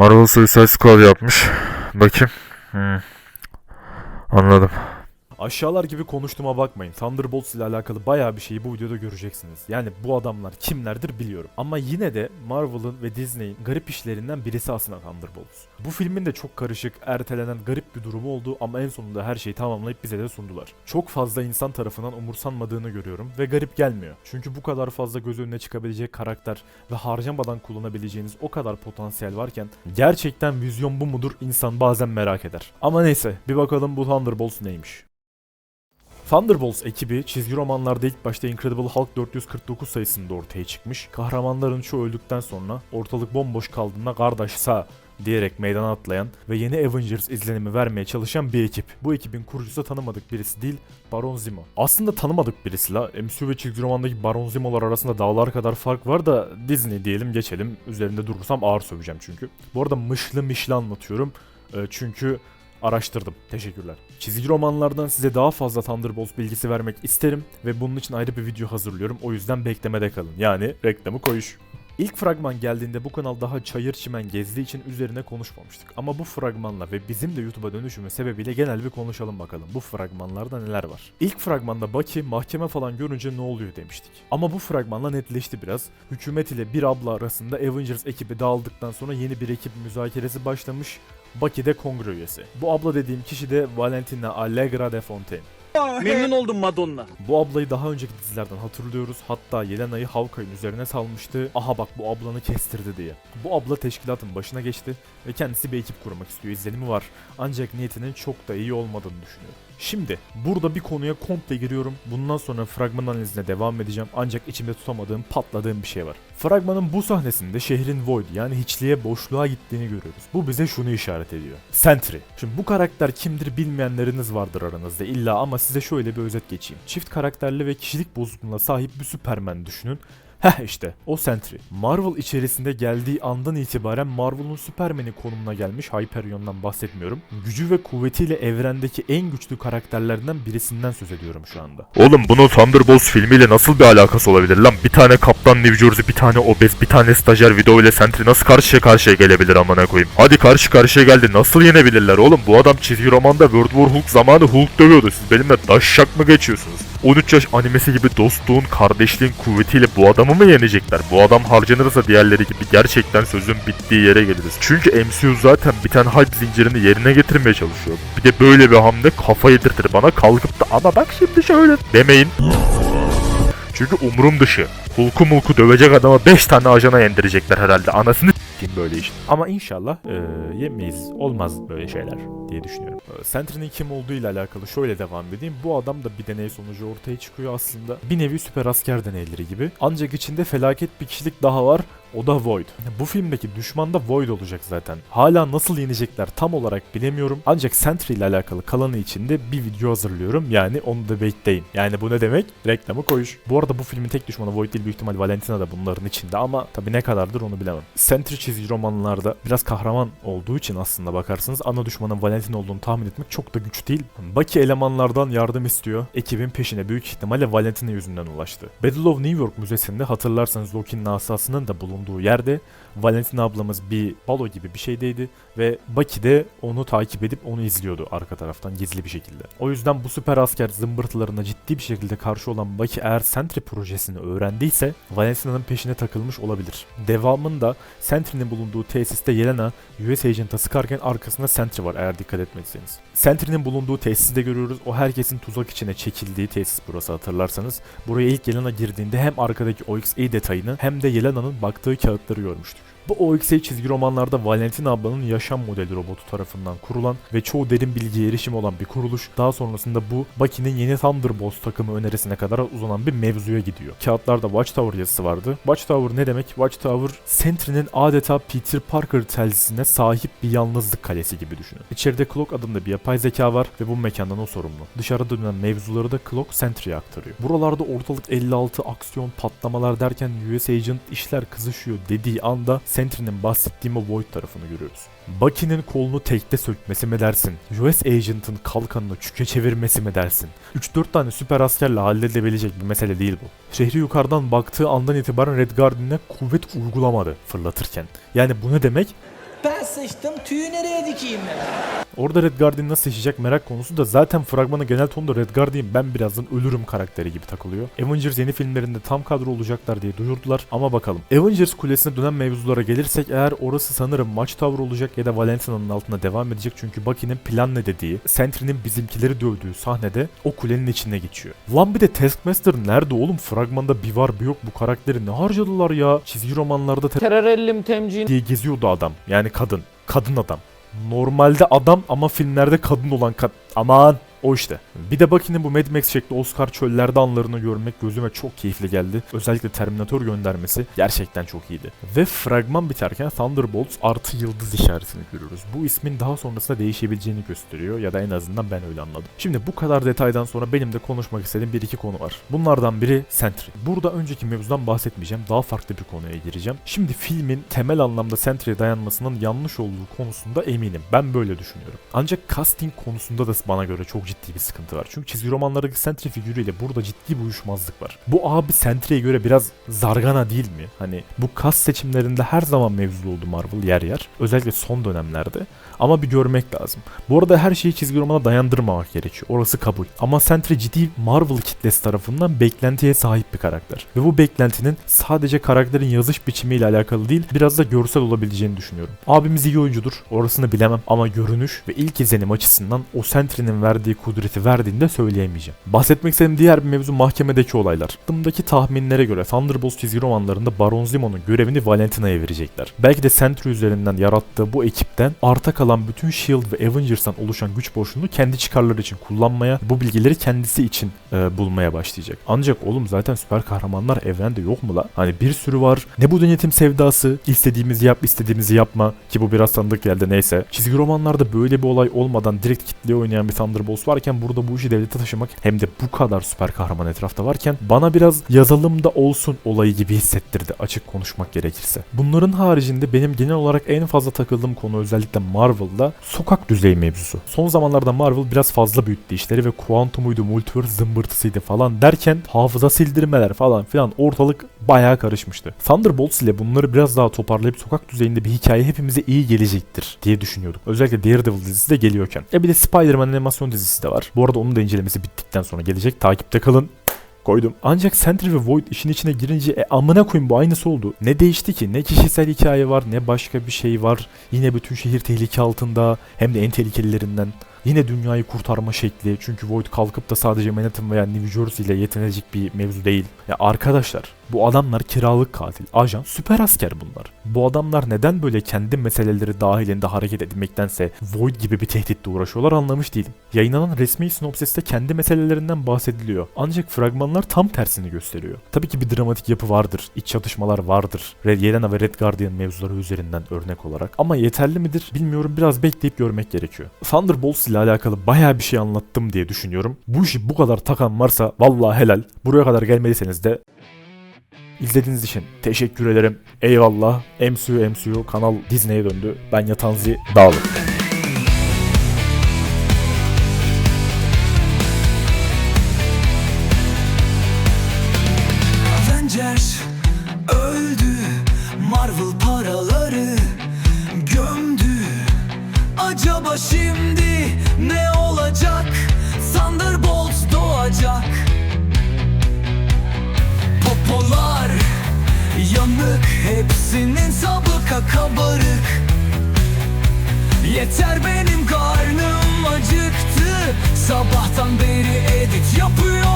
Marvel Suicide Squad yapmış. Bakayım. Hmm. Anladım. Aşağılar gibi konuştuğuma bakmayın. Thunderbolts ile alakalı bayağı bir şeyi bu videoda göreceksiniz. Yani bu adamlar kimlerdir biliyorum. Ama yine de Marvel'ın ve Disney'in garip işlerinden birisi aslında Thunderbolts. Bu filmin de çok karışık, ertelenen garip bir durumu oldu ama en sonunda her şeyi tamamlayıp bize de sundular. Çok fazla insan tarafından umursanmadığını görüyorum ve garip gelmiyor. Çünkü bu kadar fazla göz önüne çıkabilecek karakter ve harcamadan kullanabileceğiniz o kadar potansiyel varken gerçekten vizyon bu mudur insan bazen merak eder. Ama neyse bir bakalım bu Thunderbolts neymiş. Thunderbolts ekibi çizgi romanlarda ilk başta Incredible Hulk 449 sayısında ortaya çıkmış. Kahramanların çoğu öldükten sonra ortalık bomboş kaldığında kardeş sağ diyerek meydana atlayan ve yeni Avengers izlenimi vermeye çalışan bir ekip. Bu ekibin kurucusu tanımadık birisi değil, Baron Zemo. Aslında tanımadık birisi la. MCU ve çizgi romandaki Baron Zemo'lar arasında dağlar kadar fark var da Disney diyelim geçelim. Üzerinde durursam ağır söveceğim çünkü. Bu arada mışlı mişli anlatıyorum. Ee, çünkü araştırdım. Teşekkürler. Çizgi romanlardan size daha fazla Thunderbolts bilgisi vermek isterim ve bunun için ayrı bir video hazırlıyorum. O yüzden beklemede kalın. Yani reklamı koyuş. İlk fragman geldiğinde bu kanal daha çayır çimen gezdiği için üzerine konuşmamıştık. Ama bu fragmanla ve bizim de YouTube'a dönüşümü sebebiyle genel bir konuşalım bakalım. Bu fragmanlarda neler var? İlk fragmanda Bucky mahkeme falan görünce ne oluyor demiştik. Ama bu fragmanla netleşti biraz. Hükümet ile bir abla arasında Avengers ekibi dağıldıktan sonra yeni bir ekip müzakeresi başlamış. Bucky de kongre üyesi. Bu abla dediğim kişi de Valentina Allegra de Fontaine. Memnun oldum Madonna. Bu ablayı daha önceki dizilerden hatırlıyoruz. Hatta Yelena'yı Hawkeye'in üzerine salmıştı. Aha bak bu ablanı kestirdi diye. Bu abla teşkilatın başına geçti ve kendisi bir ekip kurmak istiyor izlenimi var. Ancak niyetinin çok da iyi olmadığını düşünüyorum. Şimdi burada bir konuya komple giriyorum. Bundan sonra fragman analizine devam edeceğim. Ancak içimde tutamadığım, patladığım bir şey var. Fragmanın bu sahnesinde şehrin void yani hiçliğe, boşluğa gittiğini görüyoruz. Bu bize şunu işaret ediyor. Sentry. Şimdi bu karakter kimdir bilmeyenleriniz vardır aranızda illa ama size şöyle bir özet geçeyim. Çift karakterli ve kişilik bozukluğuna sahip bir Superman düşünün. Heh işte o Sentry. Marvel içerisinde geldiği andan itibaren Marvel'ın Superman'i konumuna gelmiş Hyperion'dan bahsetmiyorum. Gücü ve kuvvetiyle evrendeki en güçlü karakterlerden birisinden söz ediyorum şu anda. Oğlum bunun Thunderbolts filmiyle nasıl bir alakası olabilir lan? Bir tane Kaptan New Jersey, bir tane obez, bir tane stajyer video ile Sentry nasıl karşıya karşıya gelebilir amına koyayım? Hadi karşı karşıya geldi nasıl yenebilirler oğlum? Bu adam çizgi romanda World War Hulk zamanı Hulk dövüyordu. Siz benimle daşşak mı geçiyorsunuz? 13 yaş animesi gibi dostluğun, kardeşliğin kuvvetiyle bu adamı mı yenecekler? Bu adam harcanırsa diğerleri gibi gerçekten sözün bittiği yere geliriz. Çünkü MCU zaten biten hype zincirini yerine getirmeye çalışıyor. Bir de böyle bir hamle kafa yedirtir bana kalkıp da ama bak şimdi şöyle demeyin. Çünkü umurum dışı. Hulku mulku dövecek adama 5 tane ajana yendirecekler herhalde. Anasını s**eyim böyle iş. Ama inşallah eee, yemeyiz. Olmaz böyle şeyler diye düşünüyorum. Eee, Sentry'nin kim olduğu ile alakalı şöyle devam edeyim. Bu adam da bir deney sonucu ortaya çıkıyor aslında. Bir nevi süper asker deneyleri gibi. Ancak içinde felaket bir kişilik daha var. O da Void. Bu filmdeki düşman da Void olacak zaten. Hala nasıl yenecekler tam olarak bilemiyorum. Ancak Sentry ile alakalı kalanı içinde bir video hazırlıyorum. Yani onu da bekleyin. Yani bu ne demek? Reklamı koyuş. Bu arada bu filmin tek düşmanı Void değil büyük ihtimal Valentina da bunların içinde ama tabi ne kadardır onu bilemem. Sentry çizgi romanlarda biraz kahraman olduğu için aslında bakarsınız ana düşmanın Valentina olduğunu tahmin etmek çok da güç değil. Bucky elemanlardan yardım istiyor. Ekibin peşine büyük ihtimalle Valentina yüzünden ulaştı. Battle of New York Müzesi'nde hatırlarsanız Loki'nin asasının da bulunduğu yerde Valentina ablamız bir balo gibi bir şeydeydi ve Bucky de onu takip edip onu izliyordu arka taraftan gizli bir şekilde. O yüzden bu süper asker zımbırtılarına ciddi bir şekilde karşı olan Bucky eğer Sentry projesini öğrendiyse Valentina'nın peşine takılmış olabilir. Devamında Sentry'nin bulunduğu tesiste Yelena US Agent'a sıkarken arkasında Sentry var eğer dikkat etmediyseniz. Sentry'nin bulunduğu tesisi de görüyoruz. O herkesin tuzak içine çekildiği tesis burası hatırlarsanız. Buraya ilk Yelena girdiğinde hem arkadaki OXA detayını hem de Yelena'nın baktığı kağıtları görmüştük. Bu OXA çizgi romanlarda Valentina ablanın yaşam modeli robotu tarafından kurulan ve çoğu derin bilgiye erişim olan bir kuruluş. Daha sonrasında bu Bucky'nin yeni Thunderbolts takımı önerisine kadar uzanan bir mevzuya gidiyor. Kağıtlarda Watchtower yazısı vardı. Watchtower ne demek? Watchtower Sentry'nin adeta Peter Parker telsizine sahip bir yalnızlık kalesi gibi düşünün. İçeride Clock adında bir yapay zeka var ve bu mekandan o sorumlu. Dışarıda dönen mevzuları da Clock Sentry'e aktarıyor. Buralarda ortalık 56 aksiyon patlamalar derken US Agent işler kızışıyor dediği anda Sentry'nin bahsettiğim o Void tarafını görüyoruz. Bucky'nin kolunu tekte sökmesi mi dersin? US Agent'ın kalkanını çüke çevirmesi mi dersin? 3-4 tane süper askerle halledebilecek bir mesele değil bu. Şehri yukarıdan baktığı andan itibaren Red Guardian'e kuvvet uygulamadı fırlatırken. Yani bu ne demek? Ben Ben sıçtım tüyü nereye dikeyim ben? Orada Red Guardian nasıl yaşayacak merak konusu da zaten fragmanın genel tonunda Red Guardian ben birazdan ölürüm karakteri gibi takılıyor. Avengers yeni filmlerinde tam kadro olacaklar diye duyurdular ama bakalım. Avengers kulesine dönen mevzulara gelirsek eğer orası sanırım maç tavrı olacak ya da Valentina'nın altına devam edecek çünkü Bucky'nin plan ne dediği, Sentry'nin bizimkileri dövdüğü sahnede o kulenin içinde geçiyor. Lan bir de Taskmaster nerede oğlum? Fragmanda bir var bir yok bu karakteri ne harcadılar ya? Çizgi romanlarda Tererellim temcin. diye geziyordu adam. Yani kadın. Kadın adam. Normalde adam ama filmlerde kadın olan kad... Aman o işte. Bir de Bucky'nin bu Mad Max şekli Oscar çöllerde anlarını görmek gözüme çok keyifli geldi. Özellikle Terminator göndermesi gerçekten çok iyiydi. Ve fragman biterken Thunderbolts artı yıldız işaretini görüyoruz. Bu ismin daha sonrasında değişebileceğini gösteriyor ya da en azından ben öyle anladım. Şimdi bu kadar detaydan sonra benim de konuşmak istediğim bir iki konu var. Bunlardan biri Sentry. Burada önceki mevzudan bahsetmeyeceğim. Daha farklı bir konuya gireceğim. Şimdi filmin temel anlamda Sentry'e dayanmasının yanlış olduğu konusunda eminim. Ben böyle düşünüyorum. Ancak casting konusunda da bana göre çok ciddi bir sıkıntı var. Çünkü çizgi romanlardaki Sentry figürüyle burada ciddi bir uyuşmazlık var. Bu abi Sentry'e göre biraz zargana değil mi? Hani bu kas seçimlerinde her zaman mevzu oldu Marvel yer yer. Özellikle son dönemlerde. Ama bir görmek lazım. Bu arada her şeyi çizgi romana dayandırmamak gerekiyor. Orası kabul. Ama Sentry ciddi Marvel kitlesi tarafından beklentiye sahip bir karakter. Ve bu beklentinin sadece karakterin yazış biçimiyle alakalı değil, biraz da görsel olabileceğini düşünüyorum. Abimiz iyi oyuncudur. Orasını bilemem ama görünüş ve ilk izlenim açısından o Sentry'nin verdiği kudreti verdiğini de söyleyemeyeceğim. Bahsetmek istediğim diğer bir mevzu mahkemedeki olaylar. Aklımdaki tahminlere göre Thunderbolts çizgi romanlarında Baron Zemo'nun görevini Valentina'ya verecekler. Belki de Sentry üzerinden yarattığı bu ekipten arta kalan bütün S.H.I.E.L.D. ve Avengers'tan oluşan güç boşluğunu kendi çıkarları için kullanmaya, bu bilgileri kendisi için e, bulmaya başlayacak. Ancak oğlum zaten süper kahramanlar evrende yok mu la? Hani bir sürü var. Ne bu denetim sevdası? İstediğimizi yap, istediğimizi yapma. Ki bu biraz tanıdık geldi neyse. Çizgi romanlarda böyle bir olay olmadan direkt kitleye oynayan bir Thunderbolts varken burada bu işi devlete taşımak hem de bu kadar süper kahraman etrafta varken bana biraz yazılımda olsun olayı gibi hissettirdi açık konuşmak gerekirse. Bunların haricinde benim genel olarak en fazla takıldığım konu özellikle Marvel'da sokak düzeyi mevzusu. Son zamanlarda Marvel biraz fazla büyüttü işleri ve kuantumuydu, multiverse zımbırtısıydı falan derken hafıza sildirmeler falan filan ortalık bayağı karışmıştı. Thunderbolts ile bunları biraz daha toparlayıp sokak düzeyinde bir hikaye hepimize iyi gelecektir diye düşünüyorduk. Özellikle Daredevil dizisi de geliyorken. E bir de Spider-Man animasyon dizisi de var. Bu arada onun da incelemesi bittikten sonra gelecek. Takipte kalın koydum. Ancak Sentry ve Void işin içine girince e amına koyayım bu aynısı oldu. Ne değişti ki? Ne kişisel hikaye var ne başka bir şey var. Yine bütün şehir tehlike altında hem de en tehlikelilerinden. Yine dünyayı kurtarma şekli. Çünkü Void kalkıp da sadece Manhattan veya New Jersey ile yetinecek bir mevzu değil. Ya arkadaşlar bu adamlar kiralık katil, ajan, süper asker bunlar. Bu adamlar neden böyle kendi meseleleri dahilinde hareket edilmektense Void gibi bir tehditle uğraşıyorlar anlamış değilim. Yayınlanan resmi sinopsiste kendi meselelerinden bahsediliyor. Ancak fragmanlar tam tersini gösteriyor. Tabii ki bir dramatik yapı vardır, iç çatışmalar vardır. Red Yelena ve Red Guardian mevzuları üzerinden örnek olarak. Ama yeterli midir bilmiyorum biraz bekleyip görmek gerekiyor. Thunderbolts ile alakalı bayağı bir şey anlattım diye düşünüyorum. Bu işi bu kadar takan varsa vallahi helal. Buraya kadar gelmediyseniz de İzlediğiniz için teşekkür ederim. Eyvallah. MCU MCU kanal Disney'e döndü. Ben Yatanzi dağılın. Yanık Hepsinin sabıka kabarık. Yeter benim karnım acıktı Sabahtan beri edit Thunderbolt